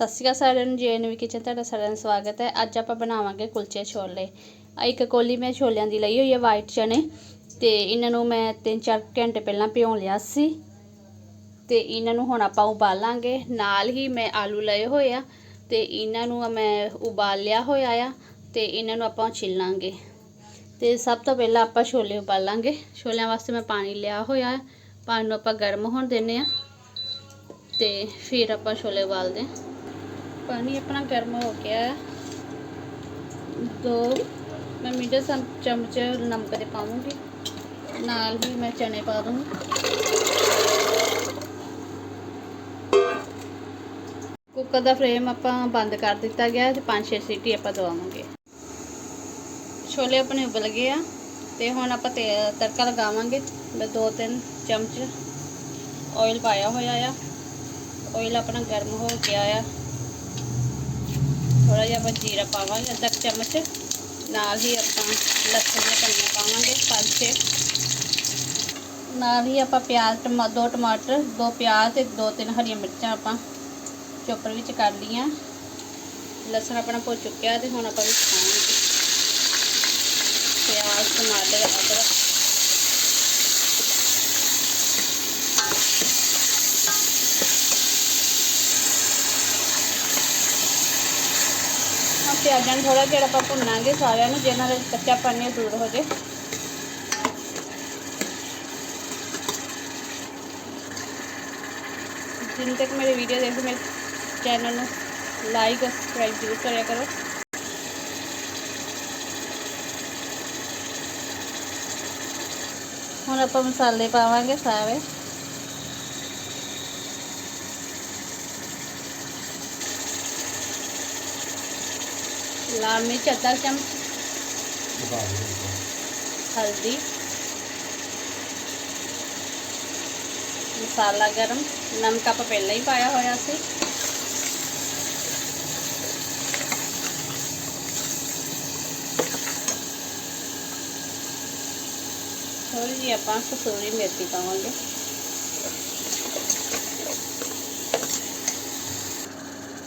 ਸਤਿ ਸ਼੍ਰੀ ਅਕਾਲ ਸਾਰਿਆਂ ਨੂੰ, ਜੇਨ ਵੀ ਕਿਚਨ ਤੁਹਾਡਾ ਸਾਰਿਆਂ ਦਾ ਸਵਾਗਤ ਹੈ। ਅੱਜ ਆਪਾਂ ਬਣਾਵਾਂਗੇ ਕੁਲਚੇ ਛੋਲੇ। ਇੱਕ ਕੋਲੀ ਮੈਂ ਛੋਲਿਆਂ ਦੀ ਲਈ ਹੋਈ ਹੈ ਵਾਈਟ ਚਨੇ। ਤੇ ਇਹਨਾਂ ਨੂੰ ਮੈਂ 3-4 ਘੰਟੇ ਪਹਿਲਾਂ ਭਿਉਂ ਲਿਆ ਸੀ। ਤੇ ਇਹਨਾਂ ਨੂੰ ਹੁਣ ਆਪਾਂ ਉਬਾਲਾਂਗੇ। ਨਾਲ ਹੀ ਮੈਂ ਆਲੂ ਲਏ ਹੋਏ ਆ। ਤੇ ਇਹਨਾਂ ਨੂੰ ਮੈਂ ਉਬਾਲ ਲਿਆ ਹੋਇਆ ਆ ਤੇ ਇਹਨਾਂ ਨੂੰ ਆਪਾਂ ਛਿੱਲਾਂਗੇ। ਤੇ ਸਭ ਤੋਂ ਪਹਿਲਾਂ ਆਪਾਂ ਛੋਲੇ ਉਬਾਲਾਂਗੇ। ਛੋਲਿਆਂ ਵਾਸਤੇ ਮੈਂ ਪਾਣੀ ਲਿਆ ਹੋਇਆ ਪਾਣੀ ਨੂੰ ਆਪਾਂ ਗਰਮ ਹੋਣ ਦਿੰਨੇ ਆ। ਤੇ ਫਿਰ ਆਪਾਂ ਛੋਲੇ ਉਬਾਲਦੇ ਹਾਂ ਪਾਣੀ ਆਪਣਾ ਗਰਮ ਹੋ ਗਿਆ ਹੈ। ਦੋ, ਮੈਂ ਮੀਡੀਅਮ ਸਮ, ਚਮਚ ਨਮਕ ਦੇ ਪਾਵਾਂਗੀ। ਨਾਲ ਹੀ ਮੈਂ ਚਨੇ ਪਾ ਦੂੰਗੀ। ਕੁੱਕਰ ਦਾ ਫਲੇਮ ਆਪਾਂ ਬੰਦ ਕਰ ਦਿੱਤਾ ਗਿਆ ਹੈ ਤੇ 5-6 ਸੀਟੀ ਆਪਾਂ ਦਵਾਵਾਂਗੇ। ਛੋਲੇ ਆਪਣੇ ਉਬਲ ਗਏ ਆ ਤੇ ਹੁਣ ਆਪਾਂ ਤੇ, ਤੜਕਾ ਲਗਾਵਾਂਗੇ। ਮੈਂ ਦੋ, ਤਿੰਨ ਚਮਚ ਆਇਲ ਪਾਇਆ ਹੋਇਆ ਆ। ਆਇਲ ਆਪਣਾ ਗਰਮ ਹੋ ਗਿਆ ਆ। ਥੋੜਾ ਜਿਹਾ ਆਪਾਂ ਜੀਰਾ ਪਾਵਾਂਗੇ, ਅੱਧਾ ਕੁ ਚਮਚ। ਨਾਲ ਹੀ ਆਪਾਂ ਲਸਣ ਦੀਆਂ ਕਲੀਆਂ ਪਾਵਾਂਗੇ ਪੰਜ ਛੇ ਨਾਲ ਹੀ ਆਪਾਂ ਪਿਆਜ਼, ਟਮਾ, ਦੋ ਟਮਾਟਰ, ਦੋ ਪਿਆਜ਼ ਤੇ ਦੋ ਤਿੰਨ ਹਰੀਆਂ ਮਿਰਚਾਂ ਆਪਾਂ ਚੋਪਰ ਵਿੱਚ ਕਰ ਲਈਆਂ। ਲਸਣ ਆਪਣਾ ਭੁੱਜ ਚੁੱਕਿਆ ਤੇ ਹੁਣ ਆਪਾਂ ਵਿੱਚ ਪਾਵਾਂਗੇ। ਪਿਆਜ਼, ਟਮਾਟਰ, ਅਦਰਕ। ਪਿਆਜ਼ਾਂ ਨੂੰ ਥੋੜਾ ਜਿਹਾ ਆਪਾਂ ਭੁੰਨਾਂਗੇ ਸਾਰਿਆਂ ਨੂੰ ਜਿਹਨਾਂ ਦਾ ਕੱਚਾ ਪਾਣੀ ਦੂਰ ਹੋ ਜੇ ਜਿੰਨ ਤੱਕ ਮੇਰੀ ਵੀਡੀਓ ਦੇਖੋ, ਮੇਰੇ ਚੈਨਲ ਨੂੰ ਲਾਈਕ और ਸਬਸਕ੍ਰਾਈਬ ਜ਼ਰੂਰ ਕਰਿਆ ਕਰੋ। ਹੁਣ ਆਪਾਂ ਮਸਾਲੇ ਪਾਵਾਂਗੇ ਸਾਰੇ। ਲਾਲ ਮਿਰਚ ਅੱਧਾ ਚਮਚ ਹਲਦੀ ਮਸਾਲਾ ਗਰਮ ਨਮਕ ਆਪਾਂ ਪਹਿਲਾਂ ਹੀ ਪਾਇਆ ਹੋਇਆ ਸੀ ਥੋੜੀ ਜਿਹੀ ਆਪਾਂ ਕਸੂਰੀ ਮੇਥੀ ਪਾਵਾਂਗੇ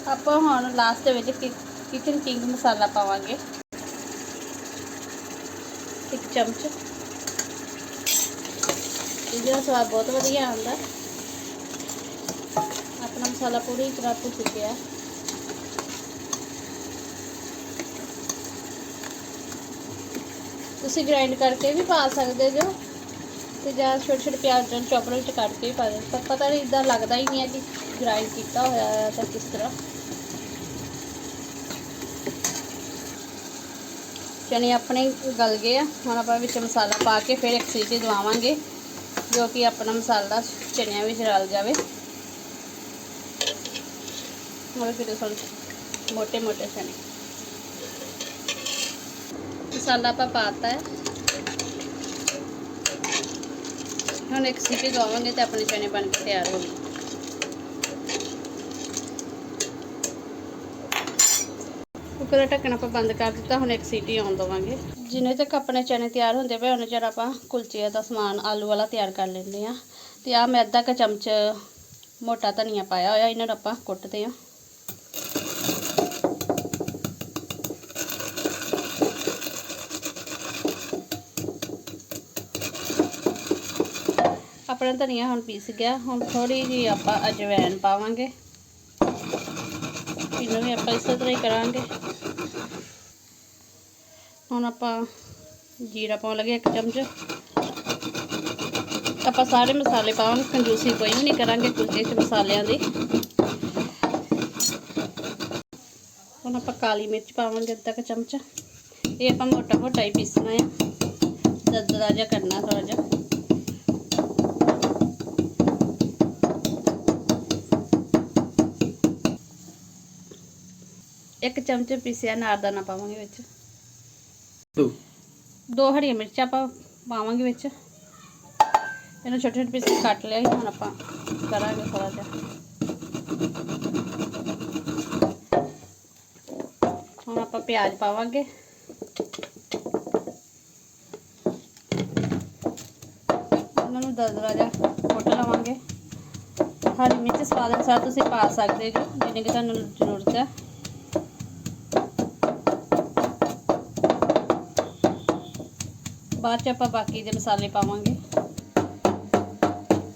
ਆਪਾਂ ਹੁਣ ਲਾਸਟ ਦੇ ਵਿੱਚ ਕਿਚਨ ਕਿੰਗ ਮਸਾਲਾ ਪਾਵਾਂਗੇ ਇੱਕ ਚਮਚ ਇਹਦਾ ਸਵਾਦ ਬਹੁਤ ਵਧੀਆ ਆਉਂਦਾ ਆਪਣਾ ਮਸਾਲਾ ਪੂਰੀ ਤਰ੍ਹਾਂ ਭੁੱਜ ਚੁੱਕਿਆ ਤੁਸੀਂ ਗ੍ਰਾਈਂਡ ਕਰਕੇ ਵੀ ਪਾ ਸਕਦੇ ਜੋ ਤੇ ਜਾਂ ਛੋਟੇ ਛੋਟੇ ਪਿਆਜ਼ ਨੂੰ ਚੌਪਰ ਵਿੱਚ ਕੱਟ ਕੇ ਵੀ ਪਾ ਦੇ ਪਰ ਪਤਾ ਨਹੀਂ ਇਦਾਂ ਲੱਗਦਾ ਹੀ ਨਹੀਂ ਹੈ ਕਿ ਗ੍ਰਾਈਂਡ ਕੀਤਾ ਹੋਇਆ ਹੈ ਤਾਂ ਕਿਸ ਤਰ੍ਹਾਂ चने अपने गल गए हम आप मसाला पा के फिर एक सीटी दवावे जो कि अपना मसाला चन रल जाए फिर मोटे मोटे चने मसाला आप पाता है हम एक सीटी दवावे तो अपने चने बन के तैयार हो गए ਕੁੱਕਰ ਦਾ ਢੱਕਣ ਆਪਾਂ ਬੰਦ ਕਰ ਦਿੱਤਾ, ਹੁਣ ਇੱਕ ਸੀਟੀ ਆਉਣ ਦਵਾਂਗੇ। ਜਿੰਨੇ ਤੱਕ ਆਪਣੇ ਚਨੇ ਤਿਆਰ ਹੁੰਦੇ ਪਏ, ਉਹਨੇ ਚਿਰ ਆਪਾਂ ਕੁਲਚੇ ਦਾ ਸਮਾਨ, ਆਲੂ ਵਾਲਾ ਤਿਆਰ ਕਰ ਲੈਂਦੇ ਆ ਤੇ ਆ ਮੈਂ ਅੱਧਾ ਕ ਚਮਚ ਮੋਟਾ ਧਨੀਆ ਪਾਇਆ ਹੋਇਆ, ਇਹਨਾਂ ਨੂੰ ਆਪਾਂ ਕੁੱਟਦੇ ਆ ਆਪਣਾ ਧਨੀਆ ਹੁਣ ਪੀਸ ਗਿਆ, ਹੁਣ ਥੋੜੀ ਜੀ ਆਪਾਂ ਅਜਵਾਇਣ ਪਾਵਾਂਗੇ। ਇਹਨੂੰ ਵੀ ਆਪਾਂ ਇਸੇ ਤਰ੍ਹਾਂ ਹੀ ਕਰਾਂਗੇ। ਹੁਣ ਆਪਾਂ ਜੀਰਾ ਪਾਉਣ ਲੱਗੇ ਇੱਕ ਚਮਚ। ਆਪਾਂ ਸਾਰੇ ਮਸਾਲੇ ਪਾਵਾਂਗੇ ਕੰਜੂਸੀ ਕੋਈ ਵੀ ਨਹੀਂ ਕਰਾਂਗੇ ਕੁਲਚੇ 'ਚ ਮਸਾਲਿਆਂ ਦੀ। ਹੁਣ ਆਪਾਂ ਕਾਲੀ ਮਿਰਚ ਪਾਵਾਂਗੇ ਅੱਧਾ ਕੁ ਚਮਚ। ਇਹ ਆਪਾਂ ਮੋਟਾ ਮੋਟਾ ਹੀ ਪੀਸਣਾ ਆ। ਦਰਦਰਾ ਜਿਹਾ ਕਰਨਾ ਥੋੜਾ ਜਿਹਾ। ਇੱਕ ਚਮਚ ਪੀਸਿਆ ਨਾਰਦਾਨਾ ਪਾਵਾਂਗੇ ਵਿੱਚ। ਦੋ। ਦੋ ਹਰੀਆਂ ਮਿਰਚਾਂ ਆਪਾਂ ਪਾਵਾਂਗੇ ਵਿੱਚ। ਇਹਨੂੰ ਛੋਟੇ ਛੋਟੇ ਪੀਸ ਕੱਟ ਲਿਆ ਸੀ, ਹੁਣ ਆਪਾਂ ਕਰਾਂਗੇ ਥੋੜਾ ਜਿਹਾ। ਹੁਣ ਆਪਾਂ ਪਿਆਜ਼ ਪਾਵਾਂਗੇ। ਉਹਨਾਂ ਨੂੰ ਦਰਦਰਾ ਜਿਹਾ ਕੁੱਟ ਲਵਾਂਗੇ। ਹਰੀ ਮਿਰਚ ਸਵਾਦ ਅਨੁਸਾਰ ਤੁਸੀਂ ਪਾ ਸਕਦੇ ਹੋ, ਜਿੰਨੀ ਕਿ ਤੁਹਾਨੂੰ ਜ਼ਰੂਰਤ ਹੈ। ਬਾਅਦ ਚ ਆਪਾਂ ਬਾਕੀ ਦੇ ਮਸਾਲੇ ਪਾਵਾਂਗੇ।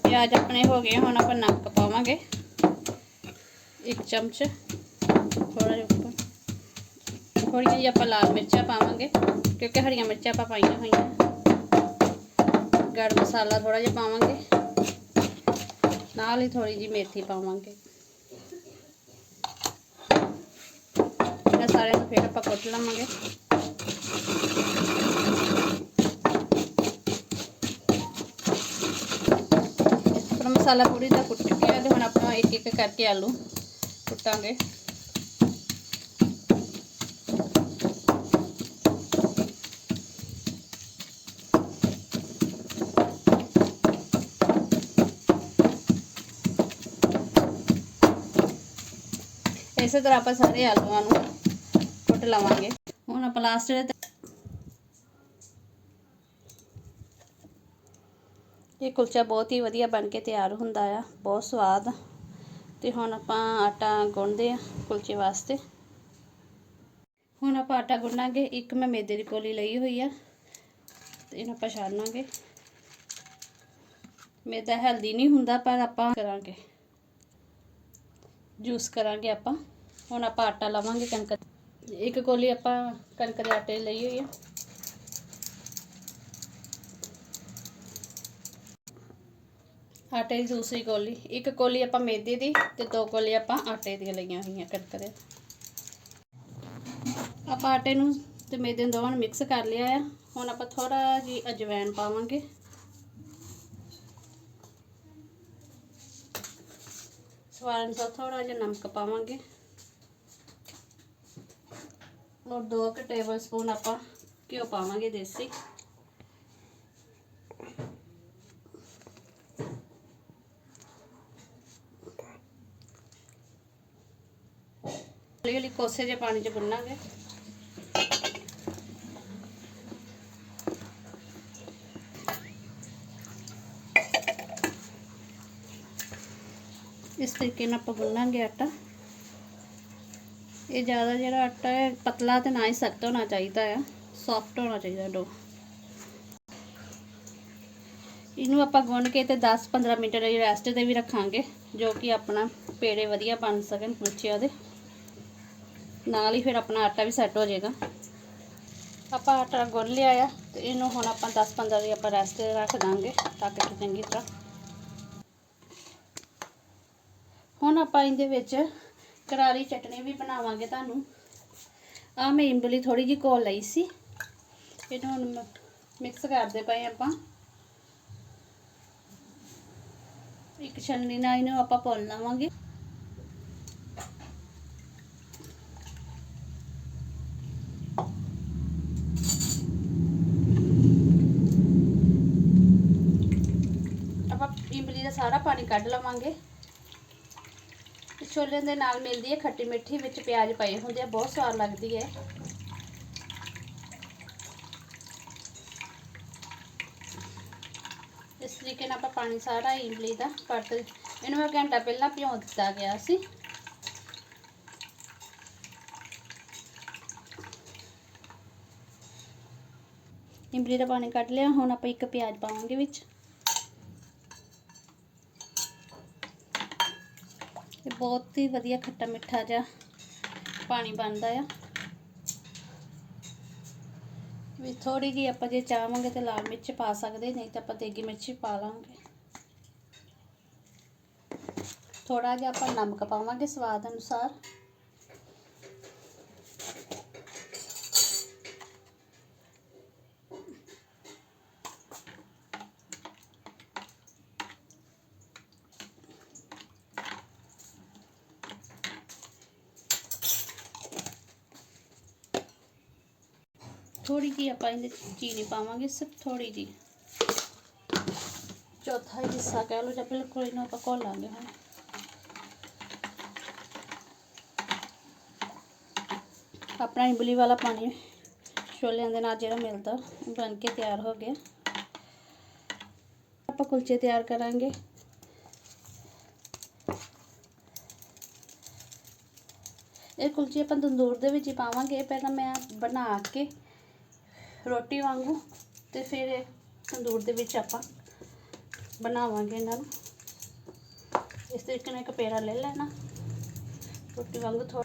ਪਿਆਜ਼ ਆਪਣੇ ਹੋ ਗਏ, ਹੁਣ ਆਪਾਂ ਨਮਕ ਪਾਵਾਂਗੇ। ਇੱਕ ਚਮਚ ਥੋੜਾ ਜਿਹਾ ਉੱਪਰ। ਥੋੜ੍ਹੀਆਂ ਜਿਹੀ ਆਪਾਂ ਲਾਲ ਮਿਰਚਾਂ ਪਾਵਾਂਗੇ, ਕਿਉਂਕਿ ਹਰੀਆਂ ਮਿਰਚਾਂ ਆਪਾਂ ਪਾਈਆਂ ਹੋਈਆਂ। ਗਰਮ ਮਸਾਲਾ ਥੋੜਾ ਜਿਹਾ ਪਾਵਾਂਗੇ। ਨਾਲ ਹੀ ਥੋੜੀ ਜਿਹੀ ਮੇਥੀ ਪਾਵਾਂਗੇ। ਇਹਨਾਂ ਸਾਰਿਆਂ ਨੂੰ ਫਿਰ ਆਪਾਂ ਕੁੱਟ ਲਵਾਂਗੇ ਆਪਣਾ ਮਸਾਲਾ ਪੂਰੀ ਦਾ ਕੁੱਟ ਗਿਆ ਤੇ ਹੁਣ ਆਪਾਂ ਇੱਕ ਇੱਕ ਕਰਕੇ ਆਲੂ ਕੁੱਟਾਂਗੇ। ਇਸੇ ਤਰ੍ਹਾਂ ਆਪਾਂ ਸਾਰੇ ਆਲੂਆਂ ਨੂੰ ਕੁੱਟ ਲਵਾਂਗੇ। ਹੁਣ ਆਪਾਂ ਲਾਸਟ ਇਹ ਕੁਲਚਾ ਬਹੁਤ ਹੀ ਵਧੀਆ ਬਣ ਕੇ ਤਿਆਰ ਹੁੰਦਾ ਆ, ਬਹੁਤ ਸਵਾਦ। ਤੇ ਹੁਣ ਆਪਾਂ ਆਟਾ ਗੁੰਨਦੇ ਆ ਕੁਲਚੇ ਵਾਸਤੇ। ਹੁਣ ਆਪਾਂ ਆਟਾ ਗੁੰਨਾਂਗੇ, ਇੱਕ ਮੈਂ ਮੈਦੇ ਦੀ ਕੋਲੀ ਲਈ ਹੋਈ ਆ, ਤੇ ਇਹਨੂੰ ਆਪਾਂ ਛਾਣਾਂਗੇ। ਮੈਦਾ ਹੈਲਦੀ ਨਹੀਂ ਹੁੰਦਾ, ਪਰ ਆਪਾਂ ਕਰਾਂਗੇ। ਜੂਸ ਕਰਾਂਗੇ ਆਪਾਂ। ਹੁਣ ਆਪਾਂ ਆਟਾ ਲਵਾਂਗੇ ਕਣਕ ਇੱਕ ਕੋਲੀ ਆਪਾਂ ਕਣਕ ਦੇ ਆਟੇ ਲਈ ਹੋਈ ਆ। ਆਟੇ ਦੀ ਦੂਸਰੀ ਕੋਲੀ, ਇੱਕ ਕੋਲੀ ਆਪਾਂ ਮੈਦੇ ਦੀ ਤੇ ਦੋ ਕੋਲੀ ਆਪਾਂ ਆਟੇ ਦੀਆਂ ਲਈਆਂ ਹੋਈਆਂ ਕਣਕ ਆਪਾਂ ਆਟੇ ਨੂੰ ਤੇ ਮੈਦੇ ਨੂੰ ਦੋਵਾਂ ਨੂੰ ਮਿਕਸ ਕਰ ਲਿਆ ਆ। ਹੁਣ ਆਪਾਂ ਥੋੜਾ ਜੀ ਅਜਵਾਇਣ ਪਾਵਾਂਗੇ। ਸਵਾਦ ਅਨੁਸਾਰ ਥੋੜਾ ਜਿਹਾ ਨਮਕ ਪਾਵਾਂਗੇ। ਔਰ 2 ਕੁ ਟੇਬਲ ਸਪੂਨ ਆਪਾਂ ਘਿਓ ਪਾਵਾਂਗੇ ਦੇਸੀ। ਹੌਲੀ ਹੌਲੀ ਕੋਸੇ ਜਿਹੇ ਪਾਣੀ 'ਚ ਗੁੰਨਾਂਗੇ ਇਸ ਤਰੀਕੇ ਨਾਲ ਆਪਾਂ ਗੁੰਨਾਂਗੇ ਆਟਾ। ਇਹ ਜ਼ਿਆਦਾ ਜਿਹੜਾ ਆਟਾ ਹੈ, ਪਤਲਾ ਤੇ ਨਾ ਹੀ ਸਖਤ ਹੋਣਾ ਚਾਹੀਦਾ ਆ ਸੌਫਟ ਹੋਣਾ ਚਾਹੀਦਾ ਡੋ। ਇਹਨੂੰ ਆਪਾਂ ਗੁੰਨ ਕੇ ਤੇ 10-15 ਮਿੰਟ ਲਈ ਰੈਸਟ ਤੇ ਵੀ ਰੱਖਾਂਗੇ, ਜੋ ਕਿ ਆਪਣਾ ਪੇੜੇ ਵਧੀਆ ਬਣ ਸਕਣ ਕੁਲਚਿਆਂ ਦੇ। ਨਾਲ ਹੀ ਫਿਰ ਆਪਣਾ ਆਟਾ ਵੀ ਸੈੱਟ ਹੋ ਜਾਏਗਾ। ਆਪਾਂ ਆਟਾ ਗੁੰਨ ਲਿਆ ਆ ਤੇ ਇਹਨੂੰ ਹੁਣ ਆਪਾਂ 10-15 ਦੀ ਆਪਾਂ ਰੈਸਟ ਤੇ ਰੱਖ ਦਾਂਗੇ ਤਾਂ ਕਿ ਚੰਗੀ ਤਰ੍ਹਾਂ ਹੁਣ ਆਪਾਂ ਇਹਦੇ ਵਿੱਚ ਕਰਾਰੀ ਚਟਨੀ ਵੀ ਬਣਾਵਾਂਗੇ ਤੁਹਾਨੂੰ। ਆ ਮੈਂ ਇੰਬਲੀ ਥੋੜੀ ਜਿਹੀ ਘੋਲ ਲਈ ਸੀ। ਇਹਨੂੰ ਹੁਣ ਮਿਕਸ ਕਰਦੇ ਪਏ ਆਪਾਂ। ਇੱਕ ਛੰਨੀ ਨਾਲ ਇਹਨੂੰ ਆਪਾਂ ਭੁੰਨ ਲਵਾਂਗੇ ਆਪਾਂ ਇੰਬਲੀ ਦਾ ਸਾਰਾ ਪਾਣੀ ਕੱਢ ਲਵਾਂਗੇ। ਛੋਲੇ ਦੇ ਨਾਲ ਮਿਲਦੀ ਹੈ ਖੱਟੀ ਮਿੱਠੀ ਵਿੱਚ ਪਿਆਜ਼ ਪਏ ਹੁੰਦੇ ਆ, ਬਹੁਤ ਸਵਾਦ ਲੱਗਦੀ ਹੈ। ਇਸ ਤਰੀਕੇ ਨਾਲ ਆਪਾਂ ਪਾਣੀ ਸਾਰਾ ਇਮਲੀ ਦਾ ਕੱਟ ਇਹਨੂੰ ਮੈਂ ਘੰਟਾ ਪਹਿਲਾਂ ਭਿਉਂ ਦਿੱਤਾ ਗਿਆ ਸੀ। ਇਮਲੀ ਦਾ ਪਾਣੀ ਕੱਢ ਲਿਆ, ਹੁਣ ਆਪਾਂ ਇੱਕ ਪਿਆਜ਼ ਪਾਵਾਂਗੇ ਵਿੱਚ। ਇਹ ਬਹੁਤ ਹੀ ਵਧੀਆ ਖੱਟਾ ਮਿੱਠਾ ਜਿਹਾ ਪਾਣੀ ਬਣਦਾ ਆ। ਵੀ ਥੋੜੀ ਜਿਹੀ ਆਪਾਂ ਜੇ ਚਾਹਾਂਗੇ ਤੇ ਲਾਲ ਮਿਰਚ ਪਾ ਸਕਦੇ, ਨਹੀਂ ਤਾਂ ਆਪਾਂ ਦੇਗੀ ਮਿਰਚ ਪਾ ਲਾਂਗੇ। ਥੋੜਾ ਜਿਹਾ ਆਪਾਂ ਨਮਕ ਪਾਵਾਂਗੇ ਸਵਾਦ ਅਨੁਸਾਰ। ਆਪਾਂ ਇਹਦੇ ਚੀਨੀ ਪਾਵਾਂਗੇ ਸਿਰਫ ਥੋੜੀ ਜੀ ਚੌਥਾ ਹਿੱਸਾ ਕਹਿ ਲਓ ਜਾਂ ਬਿਲਕੁਲ ਇਹਨੂੰ ਆਪਾਂ ਘੋਲਾਂਗੇ ਹੁਣ। ਆਪਣਾ ਇਮਲੀ ਵਾਲਾ ਪਾਣੀ ਛੋਲਿਆਂ ਦੇ ਨਾਲ ਜਿਹੜਾ ਮਿਲਦਾ ਬਣ ਕੇ ਤਿਆਰ ਹੋ ਗਿਆ। ਆਪਾਂ ਕੁਲਚੇ ਤਿਆਰ ਕਰਾਂਗੇ। ਇਹ ਕੁਲਚੇ ਆਪਾਂ ਤੰਦੂਰ ਦੇ ਵਿੱਚ ਹੀ ਪਾਵਾਂਗੇ। ਪਹਿਲਾਂ ਮੈਂ ਬਣਾ ਕੇ ਰੋਟੀ ਵਾਂਗੂ ਤੇ ਫਿਰ ਇਹ ਤੰਦੂਰ ਦੇ ਵਿੱਚ ਆਪਾਂ ਬਣਾਵਾਂਗੇ ਇਹਨਾਂ ਨੂੰ। ਇਸ ਤਰੀਕੇ ਨਾਲ ਇੱਕ ਪੇੜਾ ਲੈ ਲੈਣਾ। ਰੋਟੀ ਵਾਂਗੂ ਥੋੜਾ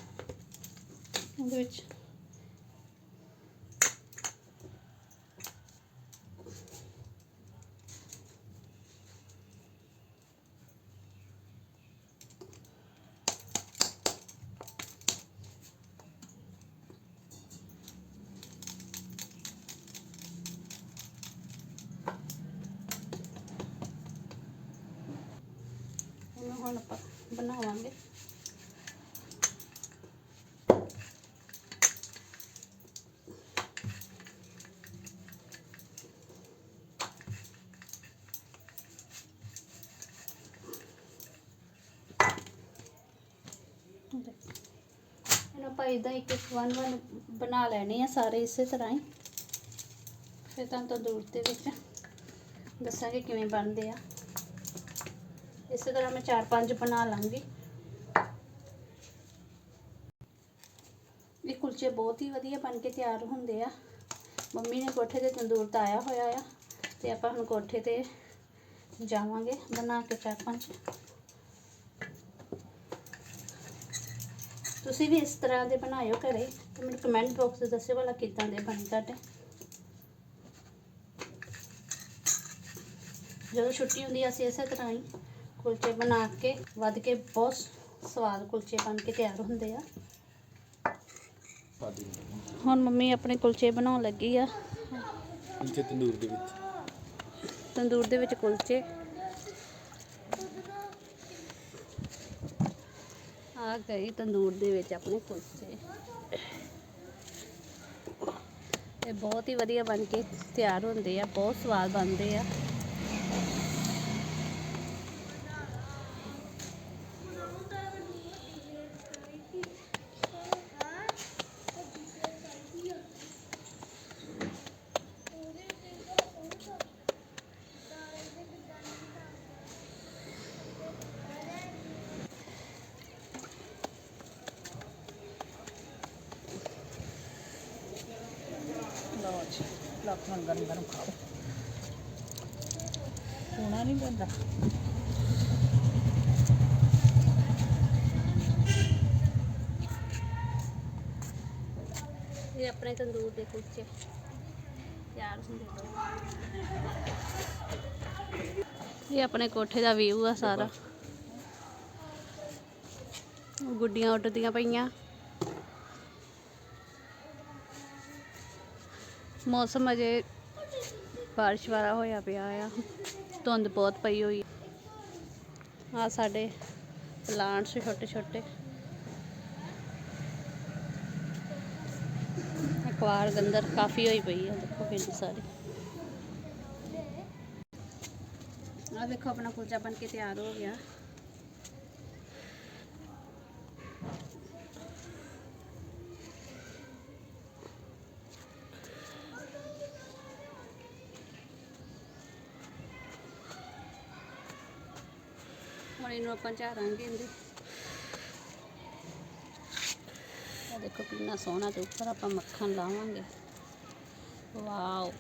ਇਹਦੇ ਵਿੱਚ ਉਹਨੂੰ ਹੁਣ ਆਪਾਂ ਬਣਾਵਾਂਗੇ। ਇਹਨੂੰ ਆਪਾਂ ਇਦਾਂ ਇੱਕ ਇੱਕ ਵਨ ਵਨ ਬਣਾ ਲੈਣੇ ਆ ਸਾਰੇ ਇਸੇ ਤਰ੍ਹਾਂ ਹੀ। ਫਿਰ ਤਾਂ ਤੰਦੂਰ ਦੇ ਵਿੱਚ ਦੱਸਾਂਗੇ ਕਿਵੇਂ ਬਣਦੇ ਆ। ਇਸੇ ਤਰ੍ਹਾਂ ਮੈਂ ਚਾਰ ਪੰਜ ਬਣਾ ਲਾਂਗੀ। ਇਹ ਕੁਲਚੇ ਬਹੁਤ ਹੀ ਵਧੀਆ ਬਣ ਕੇ ਤਿਆਰ ਹੁੰਦੇ ਆ। ਮੰਮੀ ਨੇ ਕੋਠੇ ਤੇ ਤੰਦੂਰ ਤਾਇਆ ਹੋਇਆ ਆ, ਤੇ ਆਪਾਂ ਹੁਣ ਕੋਠੇ ਤੇ ਜਾਵਾਂਗੇ ਬਣਾ ਕੇ ਚਾਰ ਪੰਜ। ਤੁਸੀਂ ਵੀ ਇਸ ਤਰ੍ਹਾਂ ਦੇ ਬਣਾਇਓ ਘਰੇ, ਤੇ ਮੈਨੂੰ ਕਮੈਂਟ ਬਾਕਸ 'ਚ ਦੱਸਿਓ ਭਲਾ ਕਿੱਦਾਂ ਦੇ ਬਣੇ ਤੁਹਾਡੇ। ਜਦੋਂ ਛੁੱਟੀ ਹੁੰਦੀ ਅਸੀਂ ਇਸੇ ਤਰ੍ਹਾਂ ਹੀ ਕੁਲਚੇ ਬਣਾ ਕੇ ਵੱਧ ਕੇ ਬਹੁਤ ਸਵਾਦ ਕੁਲਚੇ ਬਣ ਕੇ ਤਿਆਰ ਹੁੰਦੇ ਆ। ਹੁਣ ਮੰਮੀ ਆਪਣੇ ਕੁਲਚੇ ਬਣਾਉਣ ਲੱਗੀ ਆ। ਕੁਲਚੇ ਤੰਦੂਰ ਦੇ ਵਿੱਚ। ਤੰਦੂਰ ਦੇ ਵਿੱਚ ਕੁਲਚੇ। ਆ ਗਈ ਤੰਦੂਰ ਦੇ ਵਿੱਚ ਆਪਣੇ ਕੁਲਚੇ। ਇਹ ਬਹੁਤ ਹੀ ਵਧੀਆ ਬਣ ਕੇ ਤਿਆਰ ਹੁੰਦੇ ਆ ਬਹੁਤ ਸਵਾਦ ਬਣਦੇ ਆ। ਜੀ ਲੱਖਾਂ ਗਰਮ ਗਰਮ ਖਾਓ ਹੋਣਾ ਨਹੀਂ ਪੈਂਦਾ। ਇਹ ਆਪਣੇ ਤੰਦੂਰ ਦੇ ਕੁਲਚੇ। ਤਿਆਰ ਹੁੰਦੇ ਪਏ। ਇਹ ਆਪਣੇ ਕੋਠੇ ਦਾ ਵਿਊ ਆ ਸਾਰਾ। ਗੁੱਡੀਆਂ ਉੱਡਦੀਆਂ ਪਈਆਂ। ਮੌਸਮ ਅਜੇ ਬਾਰਿਸ਼ ਵਾਲਾ ਹੋਇਆ ਪਿਆ ਆ। ਧੁੰਦ ਬਹੁਤ ਪਈ ਹੋਈ ਆ। ਸਾਡੇ ਪਲਾਂਟਸ ਛੋਟੇ ਛੋਟੇ। ਅਕਵਾਰ ਗੰਦਰ ਕਾਫੀ ਹੋਈ ਪਈ ਆ, ਦੇਖੋ ਕਿੰਨੀ ਸਾਰੀ। ਆ ਦੇਖੋ ਆਪਣਾ ਕੁਲਚਾ ਬਣ ਕੇ ਤਿਆਰ ਹੋ ਗਿਆ। ਹੁਣ ਇਹਨੂੰ ਆਪਾਂ ਝਾੜਾਂਗੇ ਇਹਦੇ। ਆ ਦੇਖੋ ਕਿੰਨਾ ਸੋਹਣਾ ਤੇ ਉੱਪਰ ਆਪਾਂ ਮੱਖਣ ਲਾਵਾਂਗੇ। ਵਾਓ।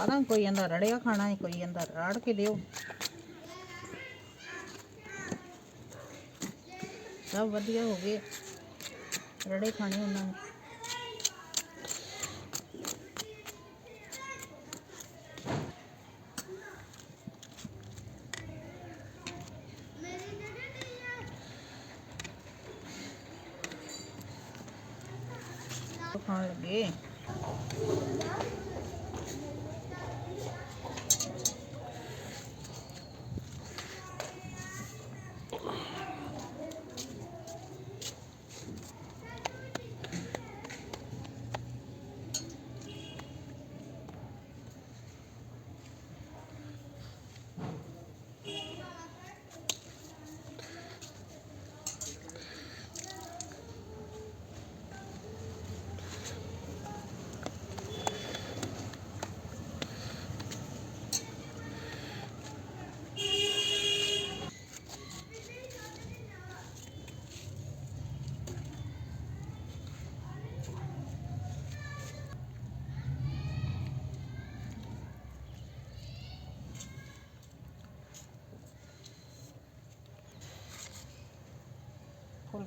ਸਾਰਾ ਕੋਈ ਕਹਿੰਦਾ ਰੜਿਆ ਖਾਣਾ ਹੈ, ਕੋਈ ਕਹਿੰਦਾ ਰਾੜ ਕੇ ਦਿਓ ਸਭ ਵਧੀਆ ਹੋ ਗਏ। ਰੜੇ ਖਾਣੇ ਉਹਨਾਂ ਨੂੰ। ਖਾਣ ਲੱਗੇ।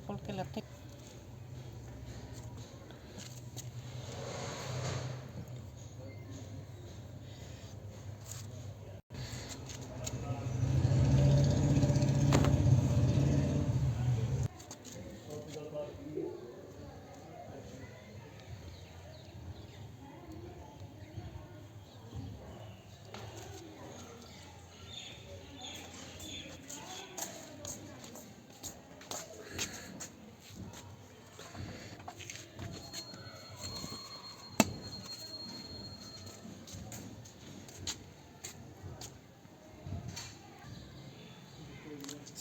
porque la técnica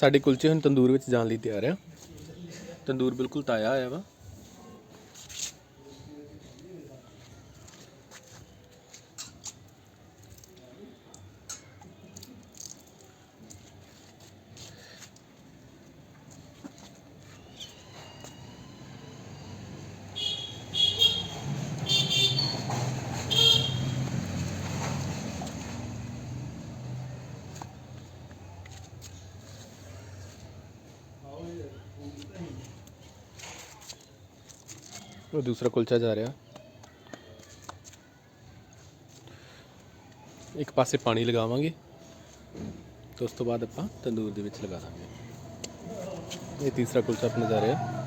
ਸਾਡੇ ਕੁਲਚੇ ਹੁਣ ਤੰਦੂਰ ਵਿੱਚ ਜਾਣ ਲਈ ਤਿਆਰ ਆ। ਤੰਦੂਰ ਬਿਲਕੁਲ ਤਾਇਆ ਹੋਇਆ ਵਾ। ਉਹ ਦੂਸਰਾ ਕੁਲਚਾ ਜਾ ਰਿਹਾ। ਇੱਕ ਪਾਸੇ ਪਾਣੀ ਲਗਾਵਾਂਗੇ ਤੇ ਉਸ ਤੋਂ ਬਾਅਦ ਆਪਾਂ ਤੰਦੂਰ ਦੇ ਵਿੱਚ ਲਗਾ ਦਾਂਗੇ। ਇਹ ਤੀਸਰਾ ਕੁਲਚਾ ਆਪਣਾ ਜਾ ਰਿਹਾ।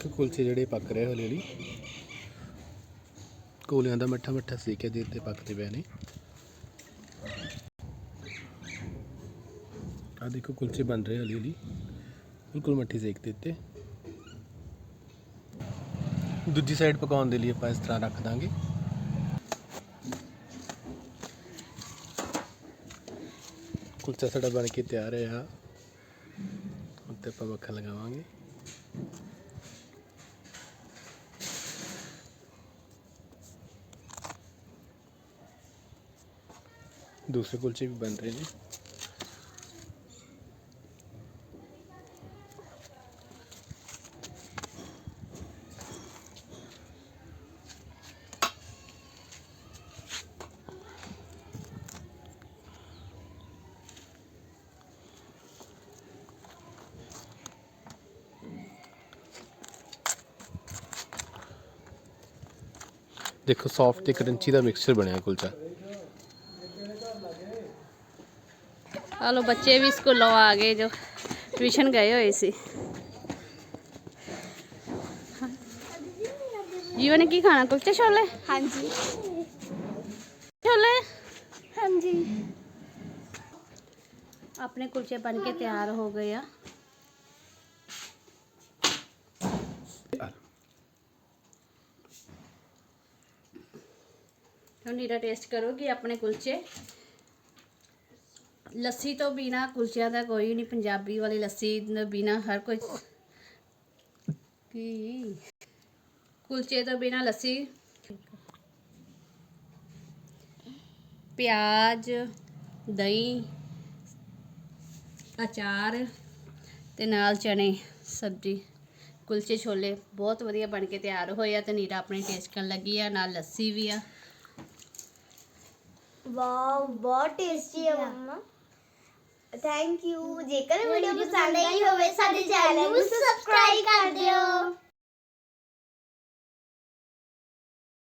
ਇੱਕ ਕੁਲਚੇ ਜਿਹੜੇ ਪੱਕ ਰਹੇ ਹਲੇ ਹੌਲੀ। ਕੋਲਿਆਂ ਦਾ ਮੱਠਾ ਮੱਠਾ ਸੇਕ ਹੈ ਜਿਹਦੇ ਤੇ ਪੱਕਦੇ ਪਏ ਨੇ। ਆ ਦੇਖੋ ਕੁਲਚੇ ਬਣ ਰਹੇ ਹੌਲੀ ਹੌਲੀ। ਬਿਲਕੁਲ ਮੱਠੀ ਸੇਕ ਦੇ ਉੱਤੇ। ਦੂਜੀ ਸਾਈਡ ਪਕਾਉਣ ਦੇ ਲਈ ਆਪਾਂ ਇਸ ਤਰ੍ਹਾਂ ਰੱਖ ਦਾਂਗੇ। ਕੁਲਚਾ ਸਾਡਾ ਬਣ ਕੇ ਤਿਆਰ ਹੈ ਆ ਉੱਤੇ ਆਪਾਂ ਮੱਖਣ ਲਗਾਵਾਂਗੇ। ਦੂਸਰੇ ਕੁਲਚੇ ਵੀ ਬਣ ਰਹੇ ਨੇ। ਦੇਖੋ ਸੌਫਟ ਤੇ ਕਰੰਚੀ ਦਾ ਮਿਕਸਚਰ ਬਣਿਆ ਕੁਲਚਾ। ਆ ਲੋ ਬੱਚੇ ਵੀ ਸਕੂਲੋਂ ਆ ਗਏ ਜੋ ਟਿਊਸ਼ਨ ਗਏ ਹੋਏ ਸੀ ਜੀਵਨ ਨੇ ਕੀ ਖਾਣਾ ਕੁਲਚੇ ਛੋਲੇ ਹਾਂਜੀ ਛੋਲੇ ਹਾਂਜੀ ਆਪਣੇ ਕੁਲਚੇ ਬਣ ਕੇ ਤਿਆਰ ਹੋ ਗਏ ਆ ਹੁਣ ਨੀਰਾ ਟੇਸਟ ਕਰੋਗੀ ਆਪਣੇ ਕੁਲਚੇ ਲੱਸੀ ਤੋਂ ਬਿਨਾ ਕੁਲਚਿਆਂ ਦਾ ਕੋਈ ਨਹੀਂ, ਪੰਜਾਬੀ ਵਾਲੀ ਲੱਸੀ ਤੋਂ ਬਿਨਾ ਹਰ ਕੋਈ ਕੀ? ਕੁਲਚੇ ਤੋਂ ਬਿਨਾ ਲੱਸੀ। ਪਿਆਜ਼, ਦਹੀਂ, ਅਚਾਰ ਤੇ ਨਾਲ ਚਨੇ, ਸਬਜ਼ੀ। ਕੁਲਚੇ ਛੋਲੇ ਬਹੁਤ ਵਧੀਆ ਬਣ ਕੇ ਤਿਆਰ ਹੋਏ ਆ ਤੇ ਨੀਰਾ ਆਪਣੇ ਟੇਸਟ ਕਰਨ ਲੱਗੀ ਆ, ਨਾਲ ਲੱਸੀ ਵੀ ਆ। ਵਾਓ ਬਹੁਤ ਟੇਸਟੀ ਹੈ ਮੰਮਾ। ਥੈਂਕ ਯੂ ਜੇਕਰ ਵੀਡੀਓ ਪਸੰਦ ਆਈ ਹੋਵੇ ਸਾਡੇ ਚੈਨਲ ਨੂੰ ਸਬਸਕ੍ਰਾਈਬ ਕਰ ਦਿਓ।